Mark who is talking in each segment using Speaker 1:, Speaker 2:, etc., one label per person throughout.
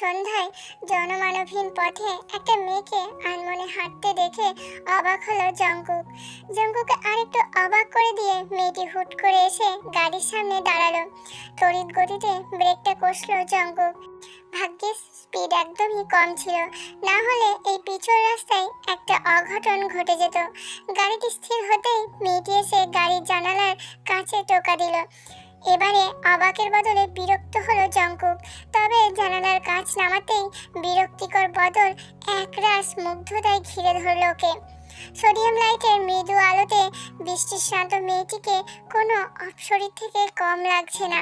Speaker 1: সন্ধ্যায় জনমানবহীন পথে একটা মেয়েকে আনমনে হাঁটতে দেখে অবাক হলো জঙ্কুক। জঙ্কুকে আরেকটু অবাক করে দিয়ে মেয়েটি হুট করে এসে গাড়ির সামনে দাঁড়াল। তড়িৎ গতিতে ব্রেকটা কষলো জঙ্কুক। ভাগ্যের স্পিড একদমই কম ছিল। না হলে এই পিছল রাস্তায় একটা অঘটন ঘটে যেত। গাড়িটি স্থির হতেই মেয়েটি এসে গাড়ির জানালার কাছে টোকা দিল। এবারে অবাকের বদলে বিরক্ত হলো জঙ্কুক। তবে জানালার কাঁচ নামাতেই বিরক্তিকর বদল একরাশ মুগ্ধতায় ঘিরে ধরল ওকে। সোডিয়াম লাইটের মৃদু আলোতে বৃষ্টির শান্ত মেয়েটিকে কোনো অপসরীর থেকে কম লাগছে না।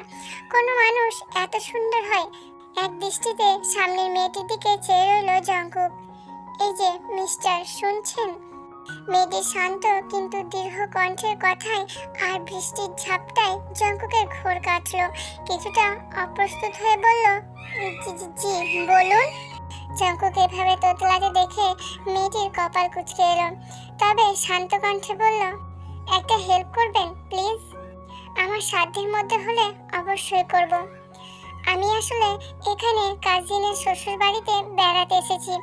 Speaker 1: কোনো মানুষ এত সুন্দর হয়, এক দৃষ্টিতে সামনের মেয়েটির দিকে চেয়ে রইল জঙ্কুক। এই যে, মিস্টার, শুনছেন? মেয়েটি শান্ত কিন্তু দীর্ঘ কণ্ঠের কথায় আর বৃষ্টির ঝাপটায় জঙ্কুকের ঘোর কাটলো। কিছুটা অপ্রস্তুত হয়ে বলল, জি বলুন। জঙ্কুক এভাবে তোতলাতে দেখে মেয়েটির কপাল কুচকে এলো। তবে শান্ত কণ্ঠে বলল, একটা হেল্প করবেন, প্লিজ? আমার সাধ্যের মধ্যে হলে অবশ্যই করব। আমি আসলে এখানে কাজিনের শ্বশুর বাড়িতে বেড়াতে এসেছি।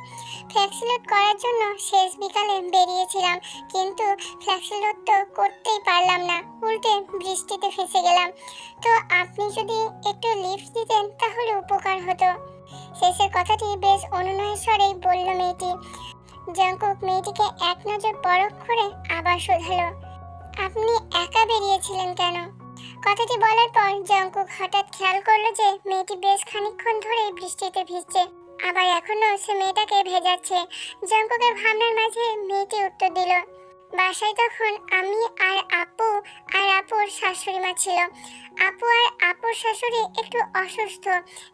Speaker 1: ফ্ল্যাক্সিলোড করার জন্য শেষ বিকালে বেরিয়েছিলাম, কিন্তু ফ্ল্যাক্সিলোড তো করতেই পারলাম না। উল্টে বৃষ্টিতে ফেসে গেলাম। তো আপনি যদি একটু লিফট দিতেন তাহলে উপকার হতো। শেষের কথাটি বেশ অনুনয় স্বরেই বলল মেয়েটি। জঙ্কুক মেয়েটিকে এক নজর পরখ করে আবার শোধালো। আপনি একা বেরিয়েছিলেন কেন? কথাটি বলার পর জঙ্কুক হঠাৎ খেয়াল করল যে মেয়েটি বেশ খানিকক্ষণ ধরে বৃষ্টিতে ভিজছে। আবার এখনও সে মেয়েটাকে ভেজাচ্ছে। জঙ্কুকের ভাবনার মাঝে মেয়েটি উত্তর দিল, বাসায় তখন আমি আর আপু আর আপুর শাশুড়ি মা ছিল। আপু আর আপুর শাশুড়ি একটু অসুস্থ,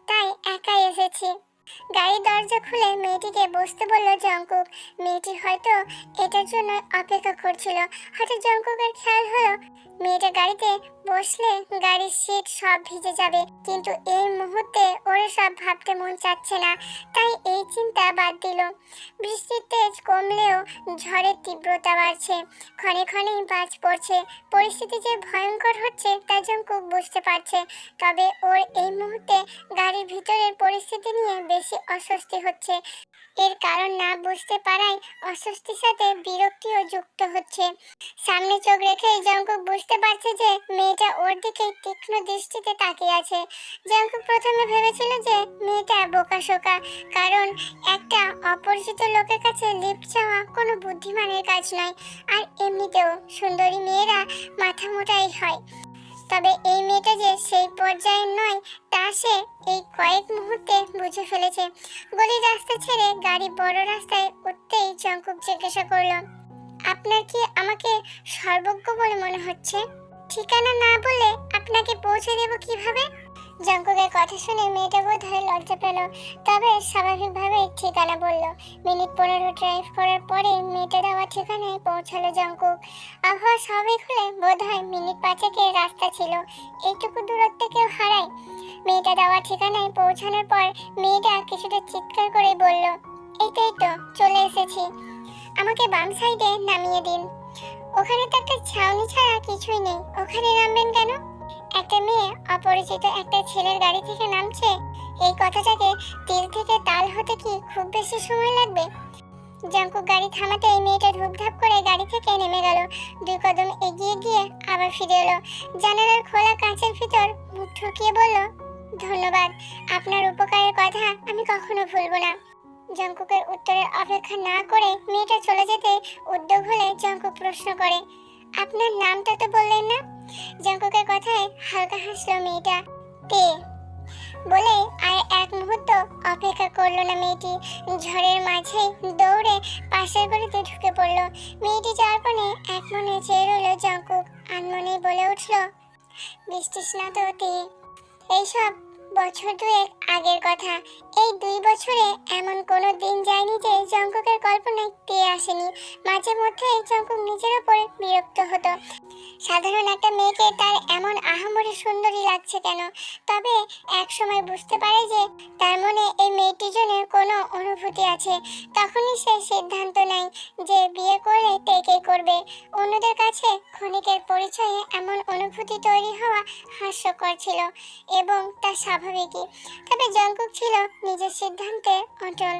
Speaker 1: তাই একাই এসেছি। গাড়ির দরজা খুলে মেয়েটিকে বসতে বলল জঙ্কুক মেয়েটি হয়তো এটার জন্য অপেক্ষা করছিল। হয়তো জঙ্কুকের খেয়াল হলো মেয়েটা গাড়িতে বসলে গাড়ির সিট সব ভিজে যাবে। কিন্তু এই মুহূর্তে ওরা সব ভাবতে মন চাচ্ছে না। তাই এই চিন্তা বাদ দিল। বৃষ্টির তেজ কমলেও ঝড়ের তীব্রতা বাড়ছে। ক্ষণে ক্ষণেই বাজ পড়ছে। পরিস্থিতি যে ভয়ঙ্কর হচ্ছে তা জঙ্কুক বুঝতে পারছে। তবে ওর এই মুহূর্তে গাড়ির ভিতরের পরিস্থিতি নিয়ে বেশি অস্বস্তি হচ্ছে। এর কারণ না বুঝতে পারায় অস্বস্তির সাথে বিরক্তিও যুক্ত হচ্ছে। সামনে চোখ রেখে জঙ্কুক বুঝতে পারছে যে মেয়েটা ওর দিকে তীক্ষ্ণ দৃষ্টিতে তাকিয়ে আছে। জঙ্কুক প্রথমে ভেবেছিল যে মেয়েটা বোকাশোকা কারণ একটা অপরিচিত লোকের কাছে লিফট চাওয়া কোনো বুদ্ধিমানের কাজ নয়, আর এমনিতেও সুন্দরী মেয়েরা মাথা মোটাই হয়। তবে এই মেয়েটা যে সেই পর্যায়ে নয়, তা সে এই কয়েক মুহূর্তে বুঝে ফেলেছে। গলির রাস্তা ছেড়ে গাড়ি বড় রাস্তায় উঠতেই জঙ্কুক জিজ্ঞাসা করল আপনার কি আমাকে সর্বজ্ঞ বলে মনে হচ্ছে? ঠিকানা না বলে আপনাকে পৌঁছে দেব কীভাবে? জঙ্কুকের কথা শুনে মেয়েটা বোধ হয় লজ্জা পেল, তবে স্বাভাবিকভাবেই ঠিকানা বলল। মিনিট পনেরো ড্রাইভ করার পরে মেয়েটা দেওয়া ঠিকানায় পৌঁছালো জঙ্কুক। আবহাওয়া স্বাভাবিক হলে বোধ হয় মিনিট পাঁচেকের রাস্তা ছিল, এইটুকু দূরত্বে কেউ হারায়। মেয়েটা দেওয়া ঠিকানায় পৌঁছানোর পর মেয়েটা কিছুটা চিৎকার করে বলল এই তো তো চলে এসেছি। আমাকে বাম সাইডে নামিয়ে দিন। ওখানে তো একটা ছাউনি ছাড়া কিছুই নেই। ওখানে নামবেন কেন? একটা মেয়ে অপরিচিত একটা ছেলের গাড়ি থেকে নামছে। এই কথাটাকে তিল থেকে তাল হতে কি খুব বেশি সময় লাগবে? জঙ্কুক গাড়ি থামাতে এই মেয়েটা ধূপধাপ করে গাড়ি থেকে নেমে গেল। দুই কদম এগিয়ে গিয়ে আবার ফিরে এলো। জানালার খোলা কাঁচের ভিতর মুখ ঠুকিয়ে বলল, ধন্যবাদ। আপনার উপকারের কথা আমি কখনো ভুলবো না। জঙ্কুকের উত্তরের অপেক্ষা না করে মেয়েটা চলে যেতে উদ্যোগ হলে জঙ্কুক প্রশ্ন করে, আপনার নামটা তো বললেন না? জঙ্কুকের কথায় হালকা হাসলো মেয়েটা। তে বলে, আর এক মুহূর্ত অপেক্ষা করল না মেয়েটি। ঝড়ের মাঝে দৌড়ে পাশের গলিতে ঢুকে পড়ল। মেয়েটি যাওয়ার পরে এক মনে চেয়ে রইল জঙ্কুক। আনমনে বলে উঠল বৃষ্টি স্নাত এইসব বছর দুয়েক আগের কথা। এই দুই বছরে এমন কোনো দিন যায়নি যে জঙ্কুকের কল্পনায় তে আসেনি। মাঝে মধ্যে জঙ্কুক নিজের ওপর বিরক্ত হতো। সাধারণ একটা মেয়েকে তার এমন আহামরি সুন্দরী লাগছে কেন? তবে এক সময় বুঝতে পারে যে তার মনে এই মেয়েটির জন্য কোনো অনুভূতি আছে। তখনই সে সিদ্ধান্ত নেয় যে বিয়ে করলে তেকে করবে। অন্যদের কাছে ক্ষণিকের পরিচয়ে এমন অনুভূতি তৈরি হওয়া হাস্যকর ছিল এবং তা স্বাভাবিকই। তবে জঙ্কুক ছিল নিজের সিদ্ধান্তে অটল।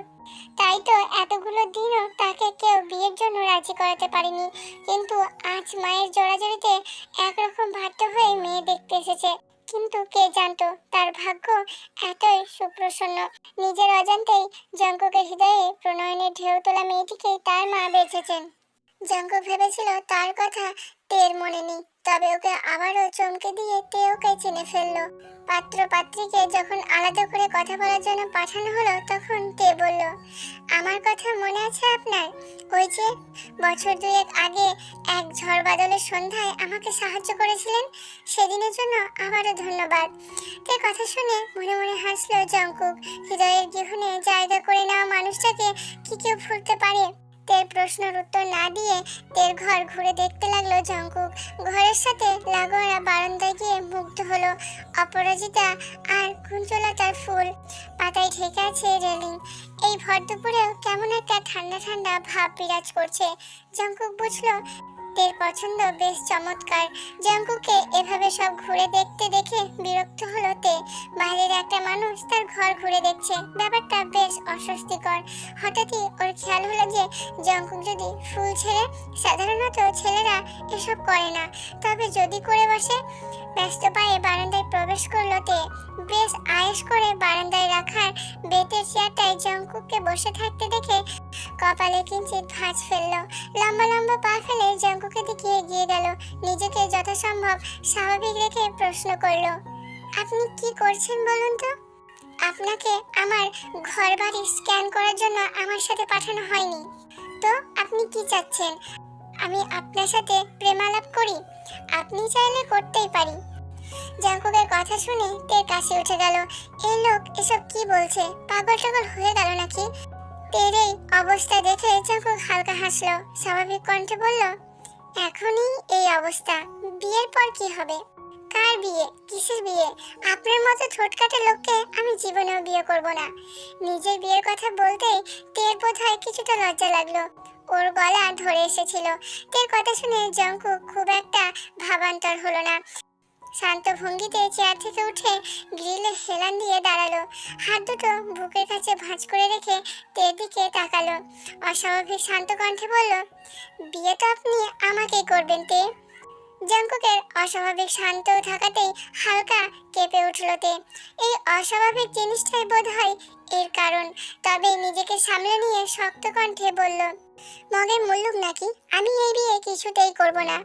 Speaker 1: তাই তো এতগুলো দিনও তাকে কেউ বিয়ের জন্য রাজি করাতে পারেনি। কিন্তু আজ মায়ের জোড়াজড়িতে একরকম বাধ্য হয়ে মেয়ে দেখতে এসেছে। কিন্তু কে জানতো, তার ভাগ্য এতই সুপ্রসন্ন। নিজের অজান্তেই জঙ্কুকের হৃদয়ে প্রণয়নের ঢেউ তোলা মেয়েটিকেই তার মা বেঁচেছেন জঙ্কুক ভেবেছিল তার কথা তের মনে নেই। তবে ওকে আবারও চমকে দিয়ে তে ওকে চিনে ফেলল। পাত্র পাত্রীকে যখন আলাদা করে কথা বলার জন্য পাঠানো হলো, তখন তে বলল, আমার কথা মনে আছে আপনার? ওই যে বছর দুয়েক আগে এক ঝড় বাদলের সন্ধ্যায় আমাকে সাহায্য করেছিলেন, সেদিনের জন্য আবারও ধন্যবাদ। তে কথা শুনে মনে মনে হাসলো জঙ্কুক হৃদয়ের গৃহণে জায়গা করে নেওয়া মানুষটাকে কি কেউ ভুলতে পারে? তের প্রশ্নের উত্তর না দিয়ে তের ঘর ঘুরে দেখতে লাগল জঙ্কুক। ঘরের সাথে লাগোয়া বারান্দায় গিয়ে মুগ্ধ হলো। অপরাজিতা আর কুঞ্চলতার ফুল। পাতায় ঢেকে আছে রেলিং। এই ভর দুপুরেও কেমন একটা ঠান্ডা ঠান্ডা ভাব বিরাজ করছে। জঙ্কুক বুঝলো তের পছন্দ বেশ চমৎকার। জঙ্কুকে এভাবে সব ঘুরে দেখতে দেখে বিরক্ত হলো তে। বাইরের একটা মানুষ তার ঘর ঘুরে দেখছে। ব্যাপারটা বেশ অস্বস্তিকর। হঠাৎই ওর খেয়াল হলো যে জঙ্কুক যদি ফুল ছেড়ে, সাধারণত ছেলেরা এসব করে না। তবে যদি করে বসে, ব্যস্ত পায়ে বারান্দায় প্রবেশ করল তে। বেশ আয়েস করে বারান্দায় রাখার বেতের চেয়ারটায় জঙ্কুককে বসে থাকতে দেখে কপালে কিঞ্চিত ভাঁজ ফেলল। লম্বা লম্বা পা ফেলে জঙ্কুকের দিকে এগিয়ে গেল। নিজেকে যথাসম্ভব স্বাভাবিক রেখে প্রশ্ন করল, আপনি কি করছেন বলুন তো? আপনাকে আমার ঘর বাড়ি স্ক্যান করার জন্য আমার সাথে পাঠানো হয়নি। তো আপনি কি চাচ্ছেন? আমি আপনার সাথে প্রেমালাপ করি? আপনি চাইলে করতেই পারি। জাঙ্কুকের কথা শুনে তের কাছে উঠে গেল। এই লোক এসব কি বলছে? পাগল টাগল হয়ে গেল নাকি? তের এই অবস্থা দেখে জাঙ্কুক হালকা হাসলো। স্বাভাবিক কণ্ঠে বলল এখনই এই অবস্থা। বিয়ের পর কি হবে? কার বিয়ে? কিসের বিয়ে? আপনার মতো ছোটকাটে লোককে আমি জীবনেও বিয়ে করব না। নিজের বিয়ের কথা বলতেই তের বোধ হয় কিছুটা লজ্জা লাগল। ওর গলা ধরে এসেছিল। তের কথা শুনে জঙ্কু খুব একটা ভাবান্তর হলো না। শান্ত ভঙ্গিতে চেয়ার থেকে উঠে গ্রিলে হেলান দিয়ে দাঁড়াল। হাত দুটো বুকের কাছে ভাঁজ করে রেখে তের দিকে তাকালো। অস্বাভাবিক শান্ত কণ্ঠে বলল, বিয়ে তো আপনি আমাকেই করবেন তে। জঙ্কুকের অস্বাভাবিক শান্ত থাকাতেই হালকা কেঁপে উঠল তে। এই অস্বাভাবিক জিনিসটাই বোধ হয় এর কারণ। তবে নিজেকে সামলে নিয়ে শক্ত কণ্ঠে বলল মগের মুল্লুক নাকি? আমি এই বিয়ে কিছুতেই করব না।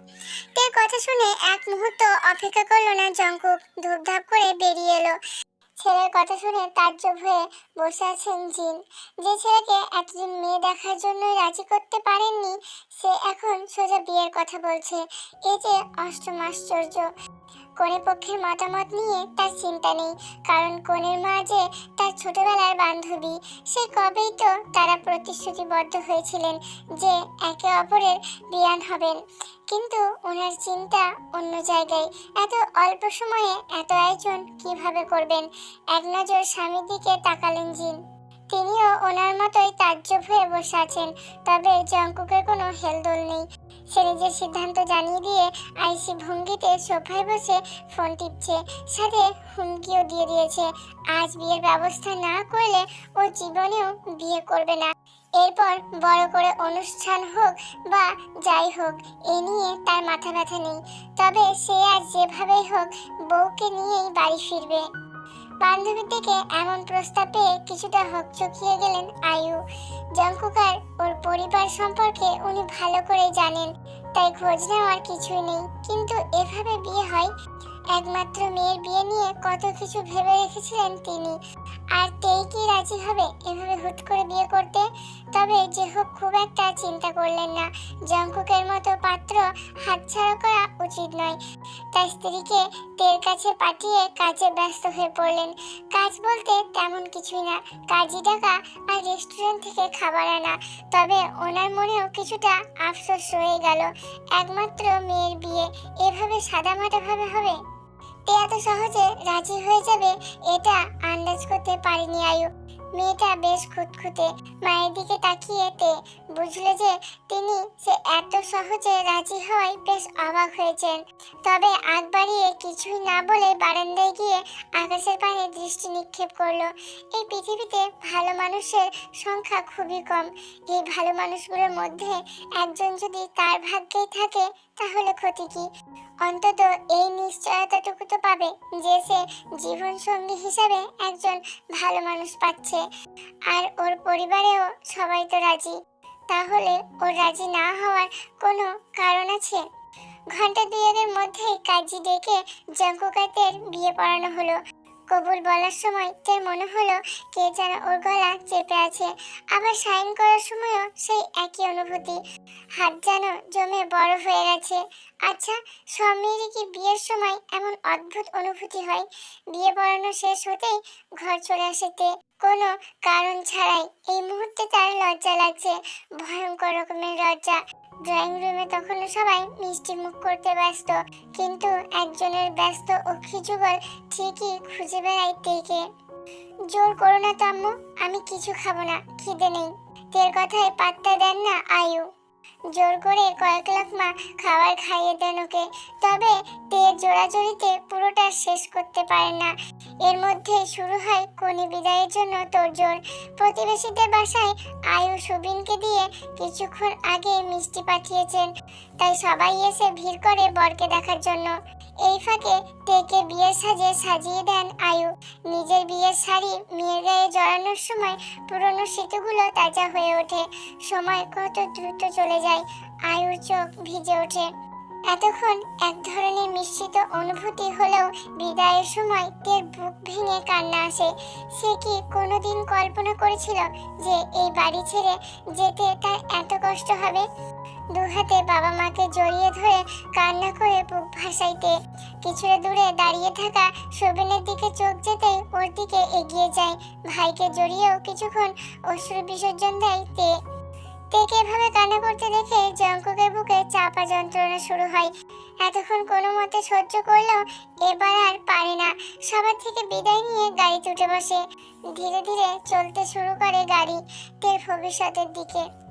Speaker 1: তের কথা শুনে এক মুহূর্ত অপেক্ষা করল না জঙ্কুক। ধূপধাপ করে বেরিয়ে এলো। ছেলের কথা শুনে তাজ্জব হয়ে বসে আছেন জিন। যে ছেলেকে এতদিন মেয়ে দেখার জন্য রাজি করতে পারেননি, সে এখন সোজা বিয়ের কথা বলছে। এ যে অষ্টম আশ্চর্য। কনে পক্ষের মতামত নিয়ে তার চিন্তা নেই। কারণ কনের মা যে তার ছোটবেলার বান্ধবী, সে কবেই তো তারা প্রতিশ্রুতিবদ্ধ হয়েছিলেন যে একে অপরের বিয়ান হবেন। কিন্তু ওনার চিন্তা অন্য জায়গায়। এত অল্প সময়ে এত আয়োজন কীভাবে করবেন? এক নজর স্বামীর দিকে তাকালেন জিন। তিনিও ওনার মতোই তাজ্জব হয়ে বসে আছেন, তবে জঙ্কুকের কোনো হেলদোল নেই। সে নিজের সিদ্ধান্ত জানিয়ে দিয়ে আইসি ভঙ্গিতে সোফায় বসে ফোন টিপছে। সাথে হুমকিও দিয়ে দিয়েছে। আজ বিয়ের ব্যবস্থা না করলে ও জীবনেও বিয়ে করবে না। এরপর বড় করে অনুষ্ঠান হোক বা যাই হোক, এ নিয়ে তার মাথা ব্যথা নেই। তবে সে আজ যেভাবেই হোক, বউকে নিয়েই বাড়ি ফিরবে। বান্ধবীর থেকে এমন প্রস্তাব পেয়ে কিছুটা হকচকিয়ে গেলেন আয়ু। জঙ্কুকার, ওর পরিবার সম্পর্কে উনি ভালো করে জানেন, তাই খোঁজ নেওয়ার কিছুই নেই। কিন্তু এভাবে বিয়ে হয়, একমাত্র মেয়ের বিয়ে নিয়ে কত কিছু ভেবে রেখেছিলেন তিনি। আর তেই কি রাজি হবে এভাবে হুট করে বিয়ে করতে? তবে যে হোক খুব একটা চিন্তা করলেন না। জঙ্কুকের মতো পাত্র হাতছাড়া করা উচিত নয়। তার স্ত্রীকে তের কাছে পাঠিয়ে কাজে ব্যস্ত হয়ে পড়লেন। কাজ বলতে তেমন কিছুই না। কাজী টাকা আর রেস্টুরেন্ট থেকে খাবার আনা। তবে ওনার মনেও কিছুটা আফসোস রয়ে গেল। একমাত্র মেয়ের বিয়ে। এভাবে সাদামাটাভাবে হবে? তে এত সহজে রাজি হয়ে যাবে এটা আন্দাজ করতে পারিনি আয়ু। মেয়েটা বেশ খুঁতখুঁতে মায়ের দিকে তাকিয়ে তে বুঝলো যে তিনি সে এত সহজে রাজি হওয়ায় বেশ অবাক হয়েছেন। তবে আগ বাড়িয়ে কিছুই না বলে বারান্দায় গিয়ে আকাশের পানে দৃষ্টি নিক্ষেপ করল। এই পৃথিবীতে ভালো মানুষের সংখ্যা খুবই কম। এই ভালো মানুষগুলোর মধ্যে একজন যদি তার ভাগ্যেই থাকে তাহলে ক্ষতি কি? অন্তত এই নিশ্চয়তাটুকু তো পাবে যে সে জীবন সঙ্গী হিসাবে একজন ভালো মানুষ পাচ্ছে। আর ওর পরিবারেও সবাই তো রাজি। তাহলে ওর রাজি না হওয়ার কোনো কারণ আছে? ঘণ্টা দুয়েকের মধ্যেই কাজী ডেকে জঙ্কুকাতের বিয়ে পড়ানো হলো। কবুল বলার সময় তার মনে হলো কে যেন ওর গলা চেপে আছে। আবার সাইন করার সময়ও সেই একই অনুভূতি। হাত যেন জমে বড় হয়ে গেছে। আচ্ছা সব কি বিয়ের সময় এমন অদ্ভুত অনুভূতি হয়? বিয়ে পড়ানো শেষ হতেই ঘর চলে আসেতে কোনো কারণ ছাড়াই এই মুহূর্তে তার লজ্জা লাগছে। ভয়ঙ্কর রকমের লজ্জা। ড্রয়িং রুমে তখন সবাই মিষ্টি মুখ করতে ব্যস্ত। কিন্তু একজনের ব্যস্ত অক্ষি যুগল ঠিকই খুঁজে বেড়ায় তেকে জোর করো না, তাম্মু, আমি কিছু খাব না, খিদে নেই। তের কথায় পাত্তা দেন না আয়ু। জোর করে কয়েক লাখ মা খাবার খাইয়ে দেন ওকে। তবে তে জোড়াজড়িতে পুরোটা শেষ করতে পারে না। এর মধ্যে শুরু হয় কনি বিদায়ের জন্য তোড়জোড় প্রতিবেশীদের বাসায় আয়ু সুবিনকে দিয়ে কিছুক্ষণ আগে মিষ্টি পাঠিয়েছেন। তাই সবাই এসে ভিড় করে বরকে দেখার জন্য। এই ফাঁকে তেকে বিয়ের সাজে সাজিয়ে দেন আয়ু। নিজের বিয়ের শাড়ি মেয়ের গায়ে জড়ানোর সময় পুরনো স্মৃতিগুলো তাজা হয়ে ওঠে। সময় কত দ্রুত চলে যায়, আয়ুর চোখ ভিজে ওঠে। এতক্ষণ এক ধরনের মিশ্রিত অনুভূতি হলেও বিদায়ের সময় তের বুক ভেঙে কান্না আসে। সে কি কোনোদিন কল্পনা করেছিল যে এই বাড়ি ছেড়ে যেতে তার এত কষ্ট হবে? দু হাতে বাবা মাকে জড়িয়ে ধরে কান্না করে বুক ভাসাইতে। কিছুটা দূরে দাঁড়িয়ে থাকা শোভনের দিকে চোখ যেতেই ওর দিকে এগিয়ে যায়। ভাইকে জড়িয়েও কিছুক্ষণ অশ্রু বিসর্জন দেয় তে। তেকে এভাবে কান্না করতে দেখে জঙ্কুকের বুকে চাপা যন্ত্রণা শুরু হয়। এতক্ষণ কোনো মতে সহ্য করলেও এবার আর পারে না। সবার থেকে বিদায় নিয়ে গাড়ি উঠে বসে। ধীরে ধীরে চলতে শুরু করে গাড়ি, তের ভবিষ্যতের দিকে।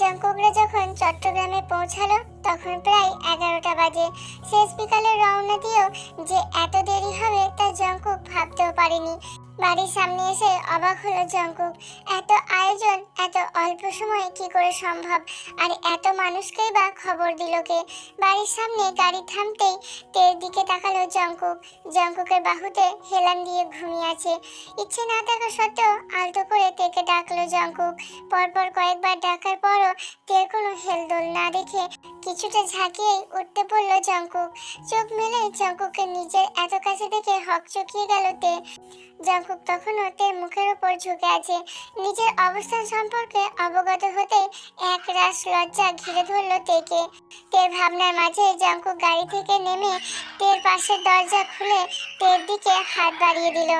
Speaker 1: জঙ্কুকরা যখন চট্টগ্রামে পৌঁছালো, তখন প্রায় এগারোটা বাজে। শেষ বিকালে রওনা দিয়েও যে এত দেরি হবে তা জঙ্কুক ভাবতেও পারেনি। বাড়ির সামনে এসে অবাক হলো জঙ্কুক। এত আয়োজন, এত অল্প সময়ে কি করে সম্ভব? আর এত মানুষকেই বা খবর দিল কে? বাড়ির সামনে গাড়ি থামতেই তের দিকে তাকালো জঙ্কুক। জঙ্কুকের বাহুতে হেলান দিয়ে ঘুমিয়ে আছে। ইচ্ছে না থাকা সত্ত্বেও আলতো করে তেকে ডাকলো জঙ্কুক। পরপর কয়েকবার ডাকার পরও তের কোনো হেলদোল না দেখে কিছুটা ঝাঁকিয়েই উঠতে পড়ল জঙ্কুক। চোখ মেলে জঙ্কুককে নিজের এত কাছে দেখে হক চকিয়ে গেল তে। জঙ্কুক তখনও তের মুখের উপর ঝুঁকে আছে। নিজের অবস্থান সম্পর্কে অবগত হতে এক রাস লজ্জা ঘিরে ধরলো তেকে। তের ভাবনার মাঝে জঙ্কু গাড়ি থেকে নেমে তের পাশের দরজা খুলে তের দিকে হাত বাড়িয়ে দিল।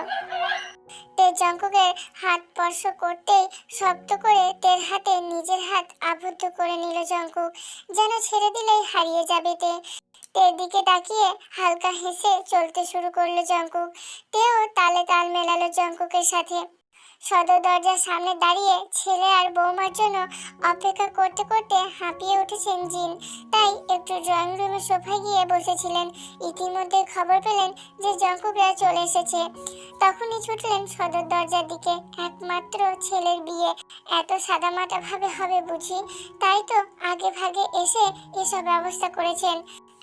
Speaker 1: তে জঙ্কুকের হাত স্পর্শ করতেই শব্দ করে তের হাতে নিজের হাত আবদ্ধ করে নিল জঙ্কুক যেন ছেড়ে দিলেই হারিয়ে যাবে তে। তের দিকে তাকিয়ে হালকা হেসে চলতে শুরু করল জঙ্কুক। তেও তালে তাল মেলালো জঙ্কুকের সাথে। সদর দরজার সামনে দাঁড়িয়ে ছেলে আর বৌমার জন্য অপেক্ষা করতে করতে হাঁপিয়ে উঠেছেন জিন। তাই একটু ড্রয়িং রুমে সোফায় গিয়ে বসেছিলেন। ইতিমধ্যে খবর পেলেন যে জঙ্কুকরা চলে এসেছে। তখনই ছুটলেন সদর দরজার দিকে। একমাত্র ছেলের বিয়ে। এত সাদামাটা ভাবে হবে বুঝি? তাই তো আগে ভাগে এসে এসব ব্যবস্থা করেছেন।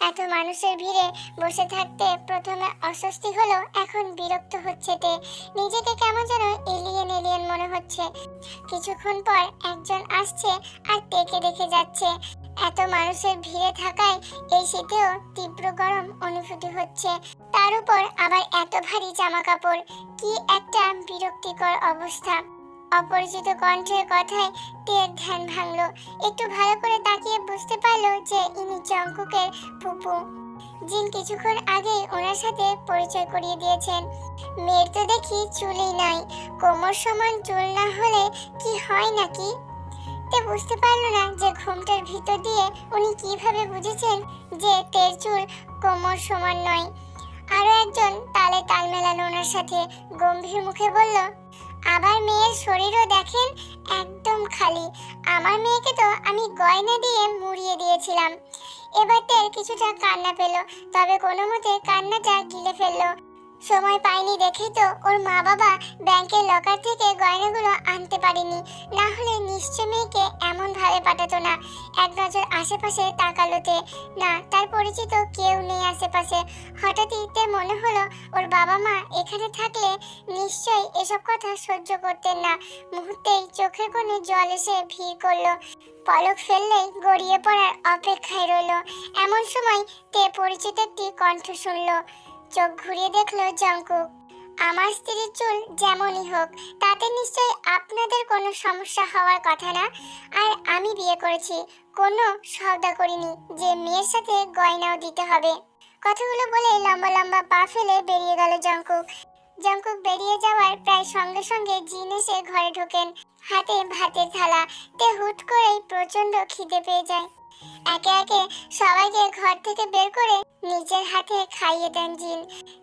Speaker 1: এত মানুষের ভিড়ে বসে থাকতে প্রথমে অস্বস্তি হলো এখন বিরক্ত হচ্ছে তে। নিজেকে কেমন যেন এলিয়েন এলিয়েন মনে হচ্ছে। কিছুক্ষণ পর একজন আসছে আর তেকে দেখে যাচ্ছে। এত মানুষের ভিড়ে থাকায় এই শীতেও তীব্র গরম অনুভূতি হচ্ছে। তার উপর আবার এত ভারী জামা কাপড় কি একটা বিরক্তিকর অবস্থা। অপরিচিত কণ্ঠের কথায় টের ধ্যান ভাঙল। একটু ভালো করে তাকিয়ে বুঝতে পারল যে ইনি জঙ্কুকের ফুপু। জিন কিছুক্ষণ আগে ওনার সাথে পরিচয় করিয়ে দিয়েছেন। মেয়ের তো দেখি চুলই নাই। কোমর সমান চুল না হলে কি হয় নাকি? তে বুঝতে পারল না যে ঘুমটার ভিতর দিয়ে উনি কীভাবে বুঝেছেন যে তের চুল কোমর সমান নয়। আরও একজন তালে তাল মেলালো ওনার সাথে। গম্ভীর মুখে বলল আবার মেয়ের শরীরও দেখেন একদম খালি। আমার মেয়েকে তো আমি গয়না দিয়ে মুড়িয়ে দিয়েছিলাম। এবার তার কিছুটা কান্না পেল, তবে কোনো মতে কান্নাটা গিলে ফেলল। সময় পাইনি দেখেই তো ওর মা বাবা ব্যাংকের লকার থেকে গয়নাগুলো আনতে পারেনি। না হলে নিশ্চয় মেয়েকে এমন ভাবে পাঠাতো না। এক নজর আশেপাশে তাকালোতে। না, তার পরিচিত কেউ নেই আশেপাশে। হঠাৎই তে মনে হলো ওর বাবা মা এখানে থাকলে নিশ্চয়ই এসব কথা সহ্য করতেন না। মুহূর্তেই চোখের কোণে জল এসে ভিড় করল। পলক ফেললেই গড়িয়ে পড়ার অপেক্ষায় রইল। এমন সময় তে পরিচিত একটি কণ্ঠ শুনলো। চোখ ঘুরিয়ে দেখল জঙ্কুক। আমার স্ত্রীর চুল যেমনই হোক, তাতে নিশ্চয়ই আপনাদের কোনো সমস্যা হওয়ার কথা না। আর আমি বিয়ে করেছি, কোনো সওদা করিনি, যে মেয়ের সাথে গয়নাও দিতে হবে। কথাগুলো বলে লম্বা লম্বা পা ফেলে বেরিয়ে গেল জঙ্কুক। জঙ্কুক বেরিয়ে যাওয়ার প্রায় সঙ্গে সঙ্গে জিন এসে ঘরে ঢোকেন। হাতে ভাতের থালা, তে হুট করেই প্রচণ্ড খিদে পেয়ে যায়। একে একে সবাইকে ঘর থেকে বের করে নিজের হাতে খাইয়ে দেন জিন।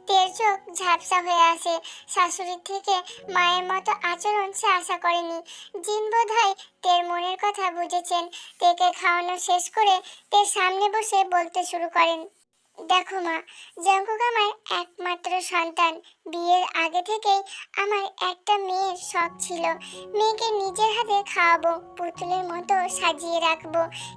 Speaker 1: তের চোখ ঝাপসা হয়ে আসে। শাশুড়ির থেকে মায়ের মতো আচরণ সে আশা করেনি। জিন বোধ হয় তের মনের কথা বুঝেছেন। তেকে খাওয়ানো শেষ করে তের সামনে বসে বলতে শুরু করেন। দেখো মা, জঙ্কুক আমার একমাত্র সন্তান। বিয়ের আগে থেকেই আমার একটা মেয়ের শখ ছিল। মেয়েকে নিজের হাতে খাওয়াবো, পুতুলের মতো সাজিয়ে রাখব।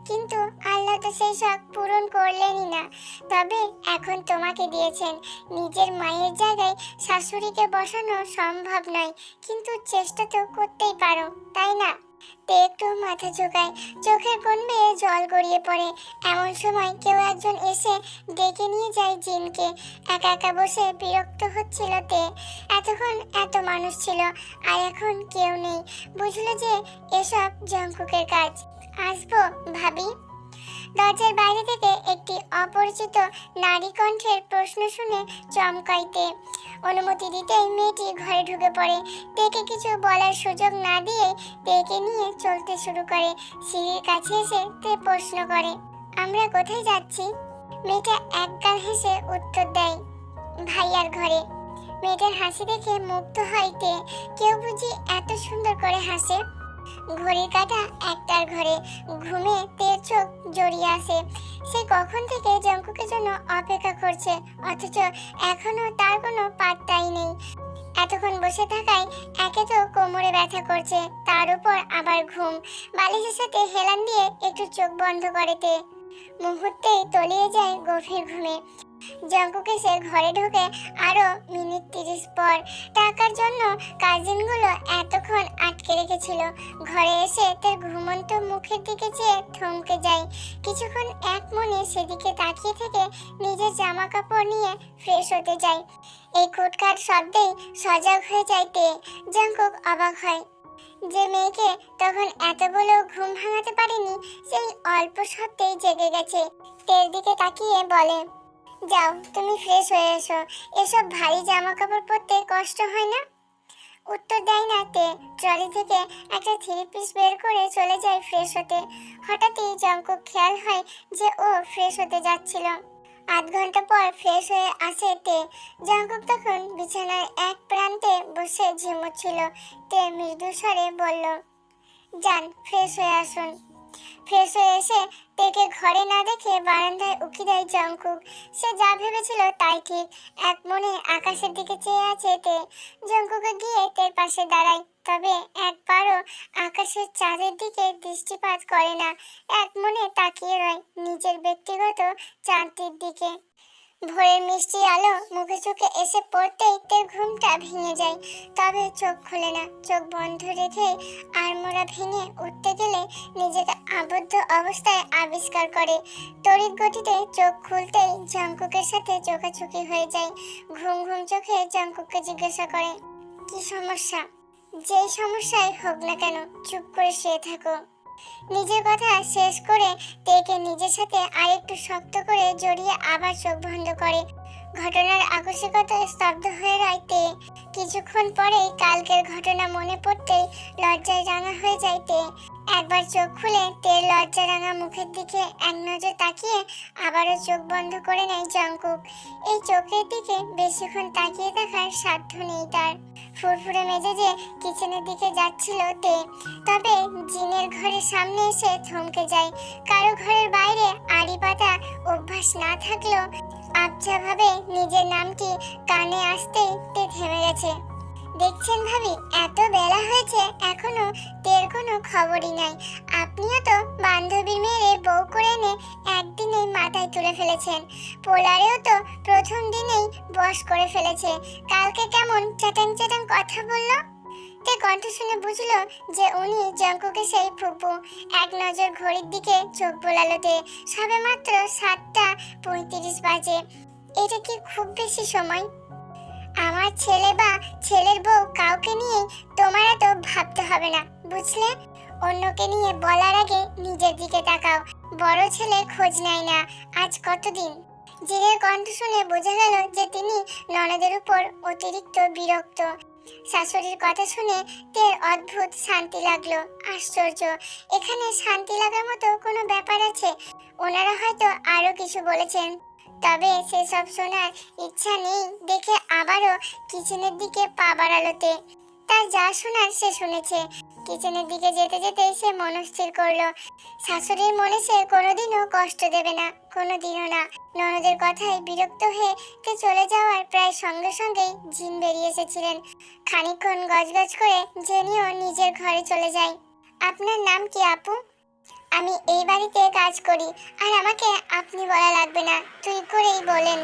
Speaker 1: কিন্তু আল্লাহ তো সেই শখ পূরণ করলেনই না। তবে এখন তোমাকে দিয়েছেন, নিজের মায়ের জায়গায় শাশুড়িকে বসানো সম্ভব নয়। কিন্তু চেষ্টা তো করতেই পারো, তাই না? একটু মাথা ঝোঁকায়, চোখের কোন বেয়ে জল গড়িয়ে পড়ে। এমন সময় কেউ একজন এসে ডেকে নিয়ে যায় জিনকে। একা একা বসে বিরক্ত হচ্ছিল তে। এতক্ষণ এত মানুষ ছিল, আর এখন কেউ নেই। বুঝলো যে, এসব জঙ্কুকের কাজ। আসব, ভাবি। দরজার বাইরে থেকে একটি অপরিচিত নারী কণ্ঠের প্রশ্ন শুনে চমকাইতে অনুমতি দিতেই মেয়েটি ঘরে ঢুকে পড়ে। তেকে কিছু বলার সুযোগ না দিয়ে তেকে নিয়ে চলতে শুরু করে। সিঁড়ির কাছে এসে তে প্রশ্ন করে, আমরা কোথায় যাচ্ছি? মেয়েটা একগাল হেসে উত্তর দেয়, ভাইয়ার ঘরে। মেয়েটার হাসি দেখে মুগ্ধ হয় তে। কেউ বুঝি এত সুন্দর করে হাসে। ঘড়ির কাটা একটার ঘরে। ঘুমে তের চোখ জড়িয়ে আসে সে কখন থেকে জঙ্কুকের জন্য অপেক্ষা করছে, অথচ এখনও তার কোনো পাত্তাই নেই। এতক্ষণ বসে থাকায় একে তো কোমরে ব্যথা করছে, তার উপর আবার ঘুম। বালিশের সাথে হেলান দিয়ে একটু চোখ বন্ধ করে তে মুহূর্তেই তলিয়ে যায় গভীর ঘুমে। জঙ্কুক সে ঘরে ঢুকে আরও মিনিট তিরিশ পর টাকার জন্য কাজিনগুলো এতক্ষণ আটকে রেখেছিল। ঘরে এসে তার ঘুমন্ত মুখের দিকে চেয়ে থমকে যায়। কিছুক্ষণ এক মনে সেদিকে তাকিয়ে থেকে নিজের জামা কাপড় নিয়ে ফ্রেশ হতে যায়। এই খুটখাট শব্দেই সজাগ হয়ে যায় যাইতে জঙ্কুক অবাক হয়। যে মেয়েকে তখন এতগুলো ঘুম ভাঙাতে পারেনি, সেই অল্প সত্যেই জেগে গেছে। তের দিকে তাকিয়ে বলে যাও, তুমি ফ্রেশ হয়ে এসো। এসব ভারী জামা কাপড় পরতে কষ্ট হয় না? উত্তর দেয় না তে। ট্রলি থেকে একটা থ্রি পিস বের করে চলে যায় ফ্রেশ হতে। হঠাৎই জঙ্কুক খেয়াল হয় যে ও ফ্রেশ হতে যাচ্ছিল। আধ ঘণ্টা পর ফ্রেশ হয়ে আসে তে। জঙ্কুক তখন বিছানার এক প্রান্তে বসে ঝিমুচ্ছিল। তে মৃদু স্বরে বলল, যান ফ্রেশ হয়ে আসুন। ফ্রেশ হয়ে এসে তেকে ঘরে না দেখে বারান্দায় উকি দেয় জঙ্কুক। সে যা ভেবেছিল তাই ঠিক। এক মনে আকাশের দিকে চেয়ে আছে তে। জঙ্কুকে গিয়ে তের পাশে দাঁড়ায়। তবে একবারও আকাশের চাঁদের দিকে দৃষ্টিপাত করে না। এক মনে তাকিয়ে রয় নিজের ব্যক্তিগত চাঁদটির দিকে। ভোরের মিষ্টি আলো মুখে চোখে এসে পড়তেই তের ঘুমটা ভেঙে যায়। তবে চোখ খুলে না। চোখ বন্ধ রেখে আড়মোড়া ভেঙে উঠতে গেলে নিজেকে আবদ্ধ অবস্থায় আবিষ্কার করে। তড়িৎ গতিতে চোখ খুলতেই জঙ্কুকের সাথে চোখাচোখি হয়ে যায়। ঘুম ঘুম চোখে জঙ্কুককে জিজ্ঞাসা করে, কি সমস্যা? যেই সমস্যাই হোক না কেন, চুপ করে শুয়ে থাকো। নিজের কথা শেষ করে তেকে নিজের সাথে আরেকটু শক্ত করে জড়িয়ে আবার চোখ বন্ধ করে। ঘটনার আকস্মিকতায় স্তব্ধ হয়ে রয় তে কিছুক্ষণ পরেই কালকের ঘটনা মনে পড়তেই লজ্জায় রাঙা হয়ে যায় তে একবার চোখ খুলে তেল লজ্জা রাঙা মুখের দিকে এক নজর তাকিয়ে আবারও চোখ বন্ধ করে নেয় জঙ্কুক এই চোখের দিকে বেশিক্ষণ তাকিয়ে থাকার সাধ্য নেই তার। ফুরফুরে মেজেজে কিচেনের দিকে যাচ্ছিল তে। তবে জিনের ঘরের সামনে এসে থমকে যায়। কারও ঘরের বাইরে আড়ি পাতা অভ্যাস না থাকলেও আবঝাভাবে নিজের নামটি কানে আসতেই তে থেমে গেছে। দেখছেন ভাবি, এত বেলা হয়েছে, এখনও তের কোনো খবরই নাই। আপনিও তো বান্ধবীর মেয়েরে বউ করে এনে একদিনে মাথায় তুলে ফেলেছেন। পোলারেও তো প্রথম দিনেই বস করে ফেলেছে। কালকে কেমন চ্যাটাং চ্যাটাং কথা বলল? তে কণ্ঠ শুনে বুঝলো যে উনি জঙ্কুকে সেই ফুপু এক নজর ঘড়ির দিকে চোখ বোলালো তে। সবে মাত্র সাতটা পঁয়ত্রিশ বাজে। এটা কি খুব বেশি সময়? আমার ছেলে বা ছেলের বউ কাউকে নিয়ে তোমার এত ভাবতে হবে না, বুঝলে? অন্যকে নিয়ে বলার আগে নিজের দিকে তাকাও। বড় ছেলে খোঁজ নেয় না। আজ কতদিন? জিনের কণ্ঠ শুনে বোঝা গেল যে তিনি ননদের উপর অতিরিক্ত বিরক্ত। শাশুড়ির কথা শুনে তের অদ্ভুত শান্তি লাগল। আশ্চর্য, এখানে শান্তি লাগার মতো কোনো ব্যাপার আছে? ওনারা হয়তো আরও কিছু বলেছেন। তবে সেসব শোনার ইচ্ছা নেই দেখে আবারও কিচেনের দিকে পা বাড়ালোতে তার যা শোনার সে শুনেছে। কিচেনের দিকে যেতে যেতে সে মনস্থির করল। শাশুড়ির মনে সে কোনোদিনও কষ্ট দেবে না, কোনোদিনও না। ননদের কথায় বিরক্ত হয়ে তে চলে যাওয়ার প্রায় সঙ্গে সঙ্গেই জিন বেরিয়ে এসেছিলেন। খানিকক্ষণ গজগজ করে জেনিও নিজের ঘরে চলে যায়। আপনার নাম কি আপু? আমি এই বাড়িতে কাজ করি, আর আমাকে আপনি বলা লাগবে না। তুই করেই বলেন।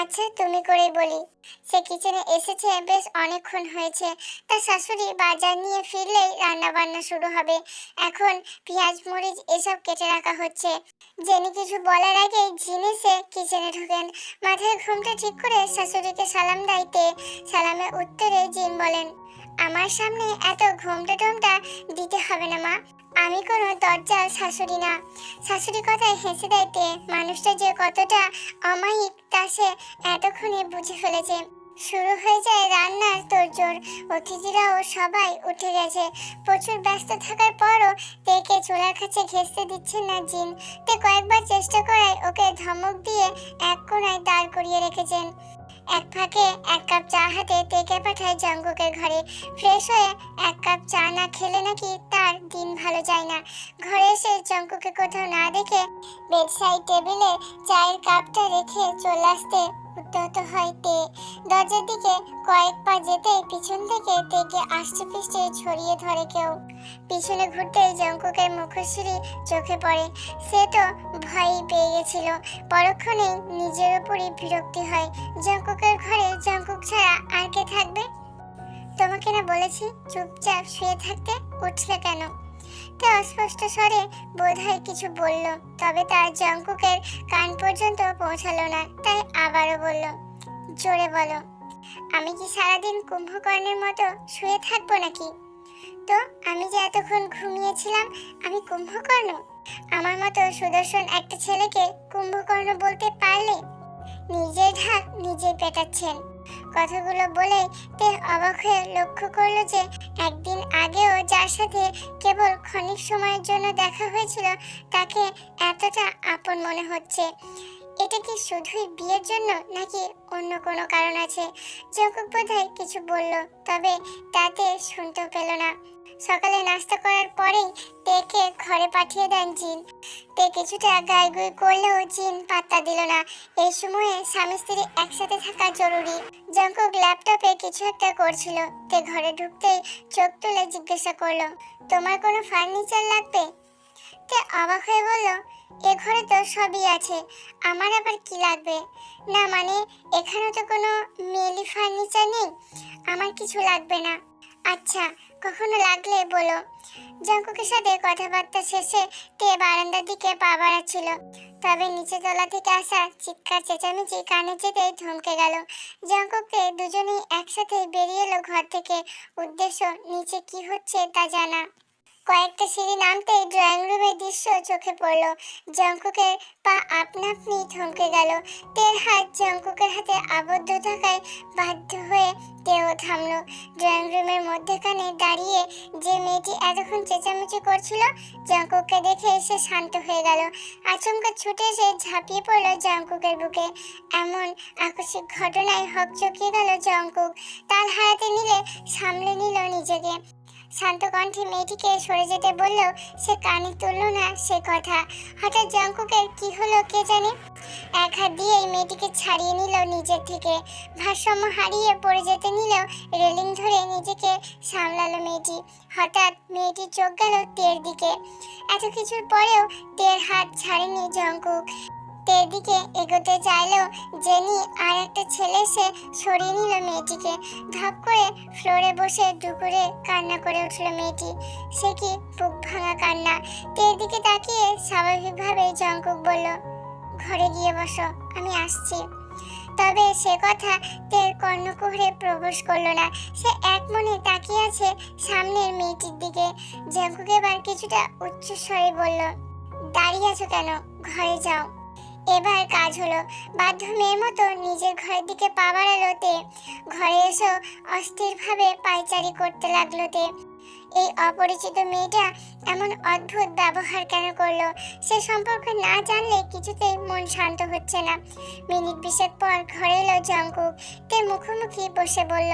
Speaker 1: আচ্ছা তুমি করেই বলি। সে কিচেনে এসেছে, বেশ অনেকক্ষণ হয়েছে। তার শাশুড়ি বাজার নিয়ে ফিরলেই রান্না বান্না শুরু হবে। এখন পেঁয়াজ, মরিচ এসব কেটে রাখা হচ্ছে। জেনি কিছু বলার আগে জিনিসে কিচেনে ঢোকেন। মাথায় ঘুমটা ঠিক করে শাশুড়িকে সালাম দাইতে, সালামের উত্তরে জিন বলেন, আমার সামনে এত ঘুমটা টুমটা দিতে হবে না মা। আমি কোনো দরজাল শাশুড়ি না। শাশুড়ি কথায় হেসে দেয়তে মানুষটা যে কতটা অমায়িক তা সে এতক্ষণে বুঝে ফেলেছে। শুরু হয়ে যায় রান্নার তোড়জোড়। অতিথিরাও সবাই উঠে গেছে। প্রচুর ব্যস্ত থাকার পরও তেকে চুলার কাছে ঘেঁচতে দিচ্ছেন না জিন তে কয়েকবার চেষ্টা করায় ওকে ধমক দিয়ে এক কোণায় দাঁড় করিয়ে রেখেছেন। এক ফাঁকে এক কাপ চা হাতে টেকে পাঠায় জঙ্গকের ঘরে। ফ্রেশ হয়ে এক কাপ চা না খেলে নাকি তার দিন ভালো যায় না। ঘরে এসে জঙ্কুকে কোথাও না দেখে বেডসাইড টেবিলে চায়ের কাপটা রেখে চলে আসতে উদ্যত হয় তে দরজার দিকে কয়েক পা যেতে পিছন থেকে তেকে আষ্টে পিষ্টে ছড়িয়ে ধরে কেউ। পিছনে ঘুরতে জঙ্কুকের মুখশ্রী চোখে পড়ে। সে তো ভয়ই পেয়ে গেছিল। পরক্ষণেই নিজের উপরই বিরক্তি হয়। জঙ্কুকের ঘরে জঙ্কুক ছাড়া আর কে থাকবে? তোমাকে না বলেছি, চুপচাপ শুয়ে থাকতে উঠলে কেন? তে অস্পষ্ট স্বরে বোধহয় কিছু বলল, তবে তার জঙ্কুকের কান পর্যন্ত পৌঁছালো না, তাই আবারও বলল, জোরে বলো, আমি কি সারাদিন কুম্ভকর্ণের মতো শুয়ে থাকব নাকি? তো আমি যে এতক্ষণ ঘুমিয়েছিলাম, আমি কুম্ভকর্ণ? আমার মতো সুদর্শন একটা ছেলেকে কুম্ভকর্ণ বলতে পারলে? নিজের ঢাক নিজে পেটাচ্ছেন। কথাগুলো বলে তেল অবাক হয়ে লক্ষ্য করল যে একদিন আগেও যার সাথে কেবল ক্ষণিক সময়ের জন্য দেখা হয়েছিল, তাকে এতটা আপন মনে হচ্ছে। এটা কি শুধুই বিয়ের জন্য নাকি অন্য কোনো কারণ আছে? জগক বোধহয় কিছু বলল, তবে তাতে শুনতেও পেল না। সকালে নাস্তা করার পরেই তেকে ঘরে পাঠিয়ে দেন জিন। তে কিছুটা গাইগুই করলেও জিন পাত্তা দিল না। এই সময়ে স্বামী স্ত্রী একসাথে থাকা জরুরি। জঙ্কুক ল্যাপটপে কিছু একটা করছিল। তে ঘরে ঢুকতেই চোখ তুলে জিজ্ঞাসা করল, তোমার কোনো ফার্নিচার লাগবে? তে অবাক হয়ে বলল, এ ঘরে তো সবই আছে। আমার আবার কি লাগবে? না মানে এখানে তো কোনো মেলি ফার্নিচার নেই। আমার কিছু লাগবে না। আচ্ছা কখনো লাগলে বলো। জঙ্কুকের সাথে কথাবার্তা শেষে তে বারান্দার দিকে পা বাড়াচ্ছিল? তবে নিচে তলা থেকে আসা চিৎকার, চেঁচামেচি, কানে যেতে ধমকে গেল। জঙ্কুকে দুজনেই একসাথে বেরিয়ে এলো ঘর থেকে। উদ্দেশ্য, নিচে কি হচ্ছে তা জানা। কয়েকটা সিঁড়ি নামতে ড্রয়িং রুমের দৃশ্য চোখে পড়ল। জঙ্কুকের পা আপনা আপনি থমকে গেল। তের হাত জঙ্কুকের হাতে আবদ্ধ থাকায় বাধ্য হয়ে তেও থামলো। ড্রয়িং রুমের মধ্যেখানে দাঁড়িয়ে যে মেয়েটি এতক্ষণ চেঁচামেচি করছিল, জঙ্কুককে দেখে সে শান্ত হয়ে গেল। আচমকা ছুটে এসে ঝাঁপিয়ে পড়ল জঙ্কুকের বুকে। এমন আকস্মিক ঘটনায় হকচকিয়ে গেল জঙ্কুক। তাল হারাতে নিলে সামলে নিল নিজেকে। শান্ত কণ্ঠে মেয়েটিকে সরে যেতে বললেও সে কানে তুলল না সে কথা। হঠাৎ জঙ্কুকের কি হলো কে জানে? এক হাত দিয়েই মেয়েটিকে ছাড়িয়ে নিল নিজের থেকে। ভারসাম্য হারিয়ে পড়ে যেতে নিলেও রেলিং ধরে নিজেকে সামলালো মেয়েটি। হঠাৎ মেয়েটির চোখ গেল তের দিকে। এত কিছুর পরেও তের হাত ছাড়েনি জঙ্কুক। তের দিকে এগোতে চাইলেও জেনি আর একটা ছেলে এসে সরিয়ে নিল মেয়েটিকে। ধপ করে ফ্লোরে বসে দুপুরে কান্না করে উঠল মেয়েটি। সে কি বুক ভাঙা কান্না? তের তাকিয়ে স্বাভাবিকভাবে জঙ্কুক বলল, ঘরে গিয়ে বসো, আমি আসছি। তবে সে কথা তের কর্ণকুহরে প্রবেশ করল না। সে এক মনে তাকিয়ে আছে সামনের মেয়েটির দিকে। জঙ্কুক এবার কিছুটা উচ্চস্বরে বলল, দাঁড়িয়ে আছো কেন? ঘরে যাও। এবার কাজ হলো বাধ্য মেয়ের মতো নিজের ঘরের দিকে পা বাড়ালো তে ঘরে এসেও অস্থিরভাবে পায়চারি করতে লাগল তে এই অপরিচিত মেয়েটা এমন অদ্ভুত ব্যবহার কেন করল? সে সম্পর্কে না জানলে কিছুতেই মন শান্ত হচ্ছে না। মিনিট বিশেক পর ঘরে এলো জঙ্কুক। তে মুখোমুখি বসে বলল,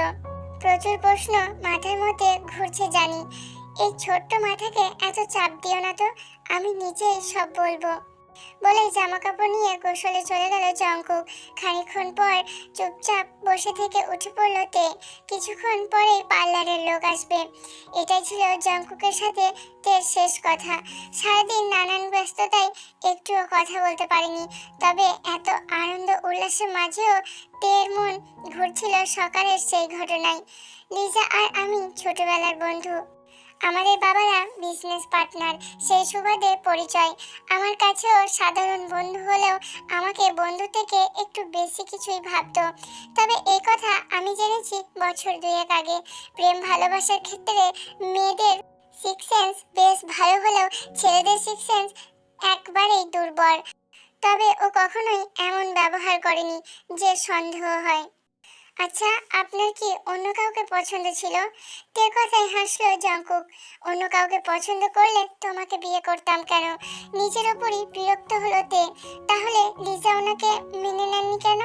Speaker 1: প্রচুর প্রশ্ন মাথার মধ্যে ঘুরছে জানি। এই ছোট্ট মাথাকে এত চাপ দিও না তো, আমি নিজেই সব বলব। বলে জামা কাপড় নিয়ে কৌশলে চলে গেল জঙ্কুক। খানিকক্ষণ পর চুপচাপ বসে থেকে উঠে পড়ল তে। কিছুক্ষণ পরে পার্লারের লোক আসবে। এটাই ছিল জঙ্কুকের সাথে তের শেষ কথা। সারাদিন নানান ব্যস্ততায় একটুও কথা বলতে পারেনি। তবে এত আনন্দ উল্লাসের মাঝেও তের মন ঘুরছিল সকালের সেই ঘটনায়। লিজা আর আমি ছোটবেলার বন্ধু। আমাদের বাবারা বিজনেস পার্টনার সেই সুবাদে পরিচয়। আমার কাছেও সাধারণ বন্ধু হলেও আমাকে বন্ধু থেকে একটু বেশি কিছুই ভাবত। তবে এই কথা আমি জেনেছি বছর দুয়েক আগে। প্রেম ভালোবাসার ক্ষেত্রে মেয়েদের সিক্স সেন্স বেশ ভালো হলেও ছেলেদের সিক্স সেন্স একবারেই দুর্বল। তবে ও কখনোই এমন ব্যবহার করেনি যে সন্দেহ হয়। আচ্ছা আপনার কি অন্য কাউকে পছন্দ ছিল? তে কথায় হাসলো জঙ্কুক অন্য কাউকে পছন্দ করলে তোমাকে বিয়ে করতাম কেন? নিজের ওপরই বিরক্ত হলো তে। তাহলে লিজা ওনাকে মেনে নেননি কেন?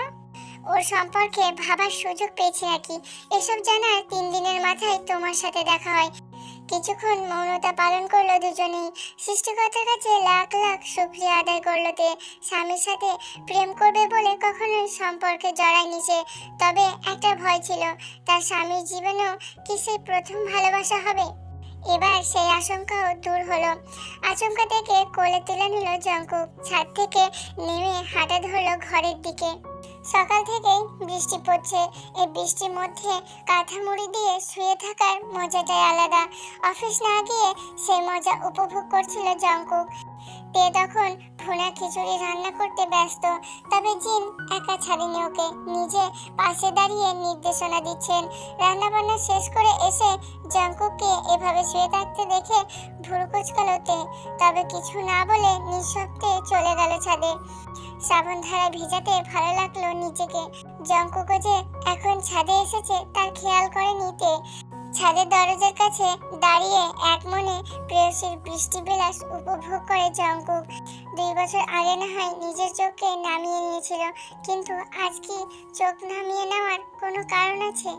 Speaker 1: ওর সম্পর্কে ভাবার সুযোগ পেয়েছি নাকি? এসব জানার তিন দিনের মাথায় তোমার সাথে দেখা হয়। কিছুক্ষণ মৌনতা পালন করল দুজনেই। সৃষ্টিকর্তার কাছে লাখ লাখ শুক্রিয়া আদায় করল তে। স্বামীর সাথে প্রেম করবে বলে কখনোই সম্পর্কে জড়ায়নি সে। তবে একটা ভয় ছিল, তার স্বামীর জীবনেও কি সেই প্রথম ভালোবাসা হবে? এবার সেই আশঙ্কাও দূর হলো। আচমকা থেকে কোলে তুলে নিল জঙ্কুক ছাদ থেকে নেমে হাঁটা ধরলো ঘরের দিকে। সকাল থেকেই বৃষ্টি পড়ছে। এই বৃষ্টির মধ্যে কাঁথা মুড়ি দিয়ে শুয়ে থাকার মজাটাই আলাদা। অফিস না গিয়ে সেই মজা উপভোগ করছিল জঙ্কুক তে তখন ভুনা খিচুড়ি রান্না করতে ব্যস্ত, তবে জিন একা ছাড়েনি ওকে। নিজে পাশে দাঁড়িয়ে নির্দেশনা দিচ্ছেন। রান্না বান্না শেষ করে এসে জঙ্কুককে এভাবে শুয়ে থাকতে দেখে ভুরু তবে কিছু না বলে নিঃশব্দে চলে গেল ছাদে। শ্রাবণ ধারা ভিজাতে ভালো লাগল নিজেকে। জঙ্কুকও যে এখন ছাদে এসেছে, তার খেয়াল করে নিতে। ছাদের দরজার কাছে দাঁড়িয়ে এক মনে প্রেয়সীর বৃষ্টি বিলাস উপভোগ করে জঙ্কুক দুই বছর আগে না হয় নিজের চোখকে নামিয়ে নিয়েছিল, কিন্তু আজ কি চোখ নামিয়ে নেওয়ার কোনো কারণ আছে?